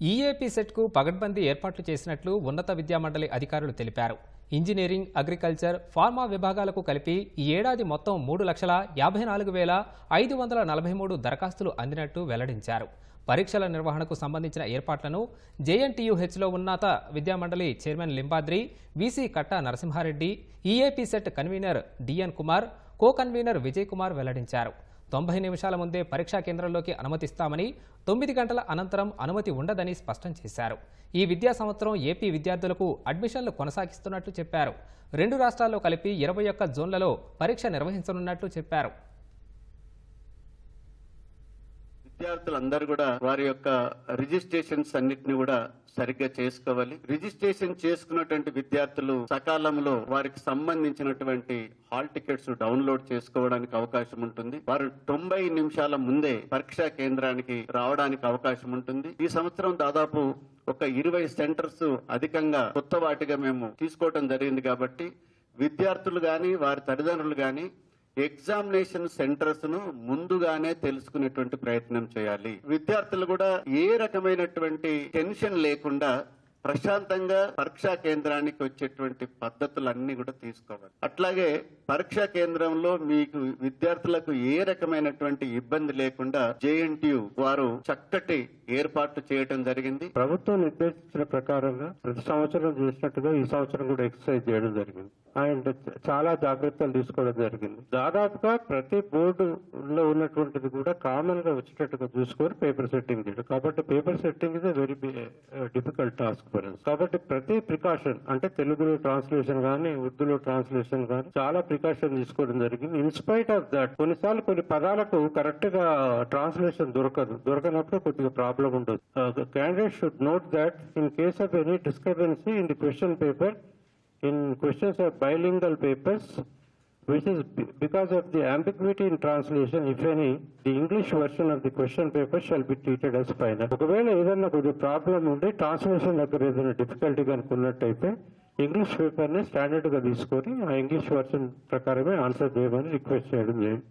EAP సెట్కు పగడ్బందీ ఏర్పాట్లు చేసినట్లు ఉన్నత విద్యామండలి అధికారులు తెలిపారు. ఇంజనీరింగ్ అగ్రికల్చర్ ఫార్మా విభాగాలకు కలిపి ఈ ఏడాది మొత్తం మూడు లక్షల యాభై నాలుగు వేల ఐదు వందల నలభై మూడు దరఖాస్తులు అందినట్టు వెల్లడించారు. పరీక్షల నిర్వహణకు సంబంధించిన ఏర్పాట్లను జేఎన్టీయూహెచ్లో ఉన్నత విద్యామండలి chairman Limbadri VC Katta Narasimha Reddy EAP CET convener D N Kumar co convener Vijay Kumar వెల్లడించారు. తొంభై నిమిషాల ముందే పరీక్షా కేంద్రంలోకి అనుమతిస్తామని తొమ్మిది గంటల అనంతరం అనుమతి ఉండదని స్పష్టం చేశారు. ఈ విద్యా సంవత్సరం ఏపీ విద్యార్థులకు అడ్మిషన్లు కొనసాగిస్తున్నట్లు చెప్పారు. రెండు రాష్ట్రాల్లో కలిపి ఇరవై ఒక్క జోన్లలో పరీక్ష నిర్వహించనున్నట్లు చెప్పారు. విద్యార్థులందరూ కూడా వారి యొక్క రిజిస్ట్రేషన్స్ అన్నిటిని కూడా సరిగ్గా చేసుకోవాలి. రిజిస్ట్రేషన్ చేసుకున్నటువంటి విద్యార్థులు సకాలంలో వారికి సంబంధించినటువంటి హాల్ టికెట్స్ డౌన్లోడ్ చేసుకోవడానికి అవకాశం ఉంటుంది. వారు తొంభై నిమిషాల ముందే పరీక్షా కేంద్రానికి రావడానికి అవకాశం ఉంటుంది. ఈ సంవత్సరం దాదాపు ఒక ఇరవై సెంటర్స్ అధికంగా కొత్త వాటిగా మేము తీసుకోవడం జరిగింది కాబట్టి విద్యార్థులు గాని వారి తల్లిదండ్రులు కానీ ఎగ్జామినేషన్ సెంటర్స్ను ముందుగానే తెలుసుకునేటువంటి ప్రయత్నం చేయాలి. విద్యార్థులు కూడా ఏ రకమైనటువంటి టెన్షన్ లేకుండా ప్రశాంతంగా పరీక్షా కేంద్రానికి వచ్చేటువంటి పద్ధతులన్నీ కూడా తీసుకోవాలి. అట్లాగే పరీక్షా కేంద్రంలో మీకు విద్యార్థులకు ఏ రకమైనటువంటి ఇబ్బంది లేకుండా జేఎన్టీయు వారు చక్కటి ఏర్పాట్లు చేయటం జరిగింది. ప్రభుత్వం నిర్దేశించిన ప్రకారంగా ప్రతి సంవత్సరం చేసినట్టుగా ఈ సంవత్సరం కూడా ఎక్సర్సైజ్ చేయడం జరిగింది. అండ్ చాలా జాగ్రత్తలు తీసుకోవడం జరిగింది. దాదాపుగా ప్రతి బోర్డులో ఉన్నటువంటిది కూడా కామన్గా వచ్చేటట్టుగా చూసుకొని పేపర్ సెట్టింగ్ చేయడం. కాబట్టి paper setting is very difficult task for కాబట్టి ప్రతి ప్రికాషన్ అంటే తెలుగులో ట్రాన్స్లేషన్ కానీ ఉర్దూలో ట్రాన్స్లేషన్ కానీ చాలా ప్రికాషన్ తీసుకోవడం జరిగింది. ఇన్స్పైట్ ఆఫ్ దట్ కొన్నిసార్లు కొన్ని పదాలకు కరెక్ట్గా ట్రాన్స్లేషన్ దొరకదు. దొరకనప్పుడు కొద్దిగా ప్రాబ్లం ఉండదు. Candidate should note that in case of any discrepancy in the question paper in questions of bilingual papers, which is because of the ambiguity in translation, if any, the English version of the question paper shall be treated as final. ఒకవేళ ఏదైనా కొద్దిగా problem ఉండి translation దగ్గర ఏదైనా difficulty కనుక ఉన్నట్టయితే English పేపర్ని స్టాండర్డ్గా తీసుకొని ఆ ఇంగ్లీష్ వర్షన్ ప్రకారమే ఆన్సర్ చేయమని రిక్వెస్ట్ చేయడం చేయండి